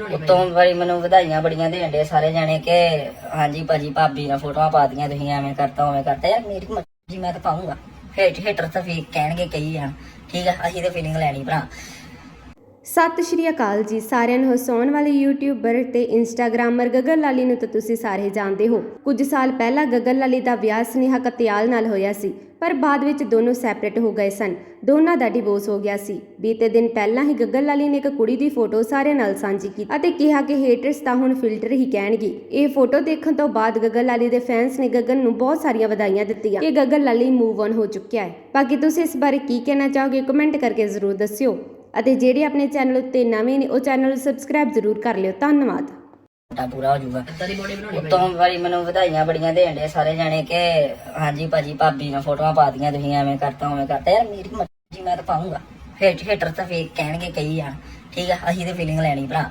ਉਤੋਂ ਵਾਰੀ ਮੈਨੂੰ ਵਧਾਈਆਂ ਬੜੀਆਂ ਦੇਣ ਦੇ ਸਾਰੇ ਜਾਣੇ ਕਿ ਹਾਂਜੀ ਭਾਜੀ ਭਾਬੀ ਨਾਲ ਫੋਟੋਆਂ ਪਾ ਦੀਆਂ ਤੁਸੀਂ ਐਵੇਂ ਕਰਤਾ ਉਵੇਂ ਕਰਤਾ। ਯਾਰ ਮੇਰੀ ਮਰਜ਼ੀ ਮੈਂ ਤਾਂ ਪਾਉਂਗਾ। ਹੇਟ ਹੇਟਰ ਤਾਂ ਫੇਕ ਕਹਿਣਗੇ ਕਈ ਆ। ਠੀਕ ਆ ਅਸੀਂ ਤੇ ਫੀਲਿੰਗ ਲੈਣੀ ਭਰਾ। ਸਤਿ ਸ਼੍ਰੀ ਅਕਾਲ ਜੀ। ਸਾਰਿਆਂ ਨੂੰ ਹਸਾਉਣ ਵਾਲੇ ਯੂਟਿਊਬਰ ਤੇ ਇੰਸਟਾਗ੍ਰਾਮਰ ਗਗਨ ਲਾਲੀ ਨੂੰ ਤਾਂ ਤੁਸੀਂ ਸਾਰੇ ਜਾਣਦੇ ਹੋ। ਕੁਝ ਸਾਲ ਪਹਿਲਾਂ ਗਗਨ ਲਾਲੀ ਦਾ ਵਿਆਹ ਸਨੇਹਾ ਕਤਿਆਲ ਨਾਲ ਹੋਇਆ ਸੀ, ਪਰ ਬਾਅਦ ਵਿੱਚ ਦੋਨੋਂ ਸੈਪਰੇਟ ਹੋ ਗਏ ਸਨ। ਦੋਨਾਂ ਦਾ ਡਿਵੋਰਸ ਹੋ ਗਿਆ ਸੀ। ਬੀਤੇ ਦਿਨ ਪਹਿਲਾਂ ਹੀ ਗਗਨ ਲਾਲੀ ਨੇ ਇੱਕ ਕੁੜੀ ਦੀ ਫੋਟੋ ਸਾਰਿਆਂ ਨਾਲ ਸਾਂਝੀ ਕੀਤੀ ਅਤੇ ਕਿਹਾ ਕਿ ਹੇਟਰਸ ਤਾਂ ਹੁਣ ਫਿਲਟਰ ਹੀ ਕਹਿਣਗੇ। ਇਹ ਫੋਟੋ ਦੇਖਣ ਤੋਂ ਬਾਅਦ ਗਗਨ ਲਾਲੀ ਦੇ ਫੈਨਸ ਨੇ ਗੱਗਨ ਨੂੰ ਬਹੁਤ ਸਾਰੀਆਂ ਵਧਾਈਆਂ ਦਿੱਤੀਆਂ। ਕਿ ਗਗਨ ਲਾਲੀ ਮੂਵ ਔਨ ਹੋ ਚੁੱਕਿਆ ਹੈ। ਬਾਕੀ ਤੁਸੀਂ ਇਸ ਬਾਰੇ ਕੀ ਕਹਿਣਾ ਚਾਹੋਗੇ ਕਮੈਂਟ ਕਰਕੇ ਜ਼ਰੂਰ ਦੱਸਿਓ। ਅਤੇ ਜਿਹੜੇ ਆਪਣੇ ਚੈਨਲ ਉੱਤੇ ਨਵੇਂ ਨੇ ਉਹ ਚੈਨਲ ਨੂੰ ਸਬਸਕ੍ਰਾਈਬ ਜ਼ਰੂਰ ਕਰ ਲਿਓ। ਧੰਨਵਾਦ। ਛੋਟਾ ਪੂਰਾ ਹੋ ਜਾਊਗਾ। ਉਤੋਂ ਵਾਰੀ ਮੈਨੂੰ ਵਧਾਈਆਂ ਬੜੀਆਂ ਦੇਣ ਦੇ ਸਾਰੇ ਜਾਣੇ ਕਿ ਹਾਂਜੀ ਭਾਜੀ ਭਾਬੀ ਨਾਲ ਫੋਟੋਆਂ ਪਾ ਦੀਆਂ ਤੁਸੀਂ ਐਵੇਂ ਕਰਤਾ ਉਵੇਂ ਕਰਤਾ। ਯਾਰ ਮੇਰੀ ਮਰਜ਼ੀ ਮੈਂ ਤਾਂ ਪਾਉਂਗਾ ਹੇਟ ਹੇਟਰ ਤਾਂ ਫੇਕ ਕਹਿਣਗੇ ਕਈ ਆ। ਠੀਕ ਆ ਅਸੀਂ ਤੇ ਫੀਲਿੰਗ ਲੈਣੀ ਭਰਾ।